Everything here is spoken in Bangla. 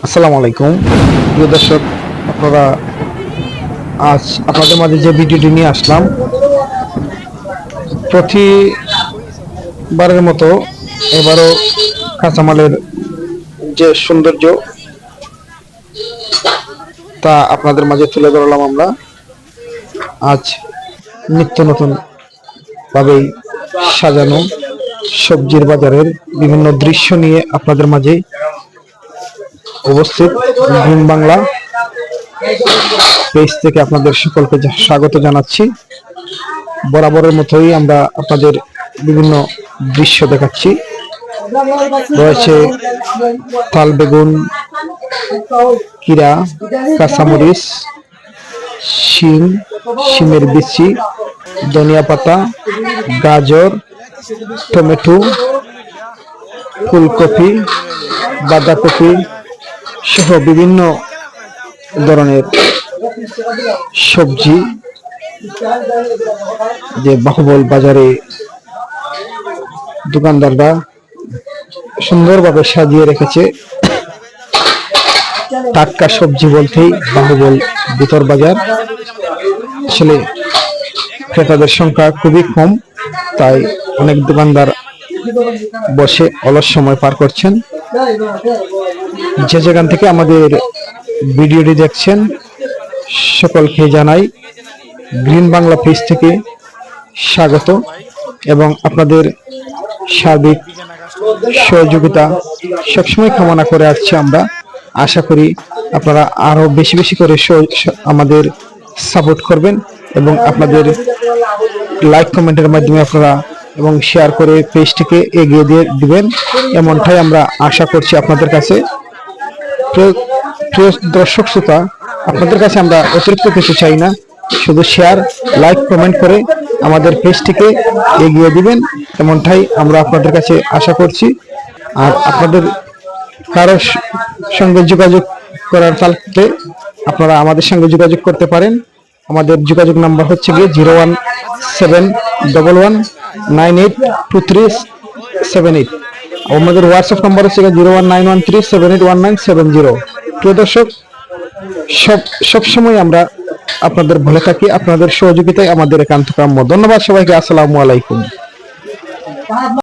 আসসালামু আলাইকুম। প্রিয় দর্শক, আপনারা আজ আপনাদের মাঝে যে ভিডিওটি নিয়ে আসলাম, প্রতিবারের মতো এবারও কাঁচামালের যে সৌন্দর্য, তা আপনাদের মাঝে তুলে ধরলাম আমরা। আজ নিত্য নতুন ভাবেই সাজানো সবজির বাজারের বিভিন্ন দৃশ্য নিয়ে আপনাদের মাঝে উপস্থিত গ্রিন বাংলা পেজ থেকে আপনাদের সকলকে স্বাগত জানাচ্ছি। বরাবরের মতোই আমরা আপনাদের বিভিন্ন দৃশ্য দেখাচ্ছি। রয়েছে তাল বেগুন, কিরা, কাঁচামরিচ শিম শিমের বিচি, ধনিয়া পাতা, গাজর, টমেটো, ফুলকপি, বাঁধাকপি সহ বিভিন্ন ধরনের সবজি যে বাহুবল বাজারে দোকানদাররা সুন্দরভাবে সাজিয়ে রেখেছে। টাটকা সবজি বলতেই বাহুবল ভিতর বাজার। আসলে ক্রেতাদের সংখ্যা খুবই কম, তাই অনেক দোকানদার বসে অলস সময় পার করছেন। যে যেখান থেকে আমাদের ভিডিওটি দেখছেন, সকলকে জানাই গ্রিন বাংলা পেজ থেকে স্বাগত এবং আপনাদের সার্বিক সহযোগিতা সবসময় কামনা করে আসছি আমরা। আশা করি আপনারা আরও বেশি বেশি করে আমাদের সাপোর্ট করবেন এবং আপনাদের লাইক কমেন্টের মাধ্যমে আপনারা এবং শেয়ার করে পেজটিকে এগিয়ে দিয়ে দিবেন। এমনটাই আমরা আশা করছি আপনাদের কাছে। প্রিয় দর্শক শ্রোতা, আপনাদের কাছে আমরা অতিরিক্ত কিছু চাই না। শুধু শেয়ার লাইক কমেন্ট করে আমাদের পেজটিকে এগিয়ে দিবেন। এমনটাই আমরা আপনাদের কাছে আশা করছি। আর আপনাদের কারও সঙ্গে যোগাযোগ করার তালতে আপনারা আমাদের সঙ্গে যোগাযোগ করতে পারেন। আমাদের যোগাযোগ নাম্বার হচ্ছে গিয়ে zero one seven double one nine eight two three seven eight. আমাদের হোয়াটসঅ্যাপ নাম্বার হচ্ছে zero one nine one three seven eight one nine seven zero. প্রিয় দর্শক, সব সবসময় আমরা আপনাদের ভালো থাকি, আপনাদের সহযোগিতায় আমাদের একান্ত কাম্য। ধন্যবাদ সবাইকে, আসসালামু আলাইকুম।